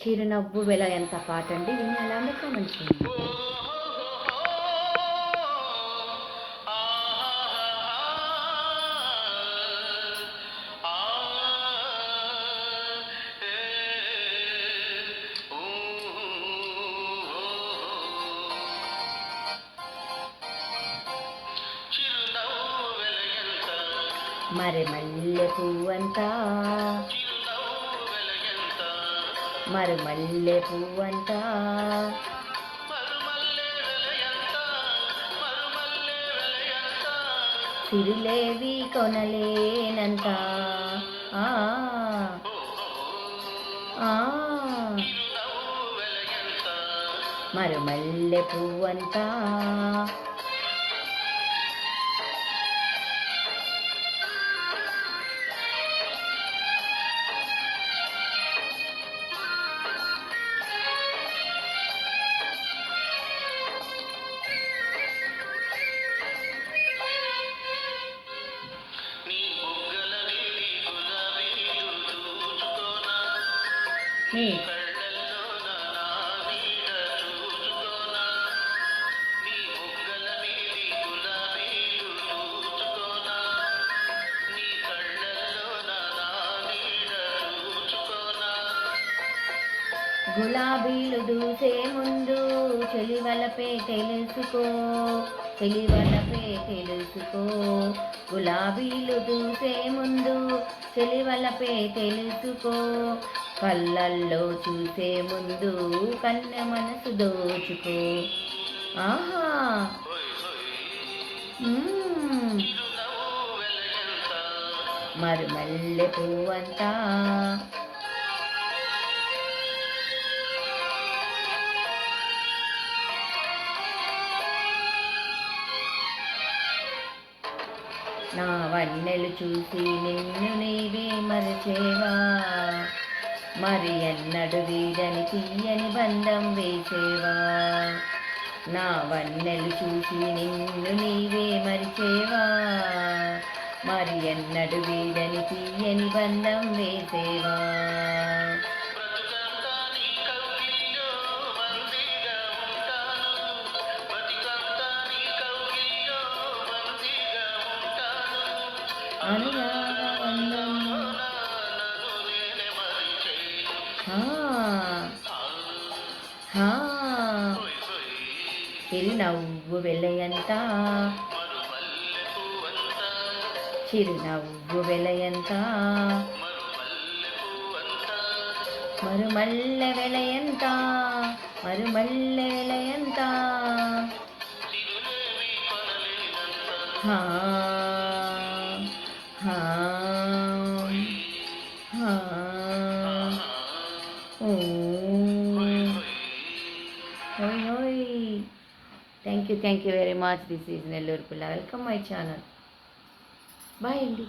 చిరునవ్వు వెల ఎంత పాట అండి విని అలానే కామెంట్ చేయండి మరి మల్లె పువ్వంతా. మరి మల్లె పువ్వంతా. సిరులేవి కొనలేనంత. ఆ, మరి మల్లె పువ్వంతా. గులాబీలు దూసే ముందు చెలివలపే తెలుసుకో. చెలివలపే తెలుసుకో. గులాబీలు దూసే ముందు చెలివలపే తెలుసుకో. కళ్ళల్లో చూసే ముందు కన్నె మనసు దోచుకో. ఆహా! మరి మల్లె పువ్వంతా నా వన్నెలు చూసి నిన్ను నీవే మరిచేవా. మరి ఎన్నడు వీడని తీయని బంధం వేసేవా. నా వన్నెలు చూసి నిన్ను నీవే మరిచేవా. మరి ఎన్నడు వీడని తీయని బంధం వేసేవా. అనురాగబంధం హా, హా. చిరునవ్వు వెలయంత చిరునవ్వు వెలయంత మరుమల్లె వెలయంత మరుమల్లె వెలయంత హా, hum, hum. Hoi, oh. hoi. Thank you, thank you very much. This is Nellore Pula. Welcome my channel. Bye, Andy.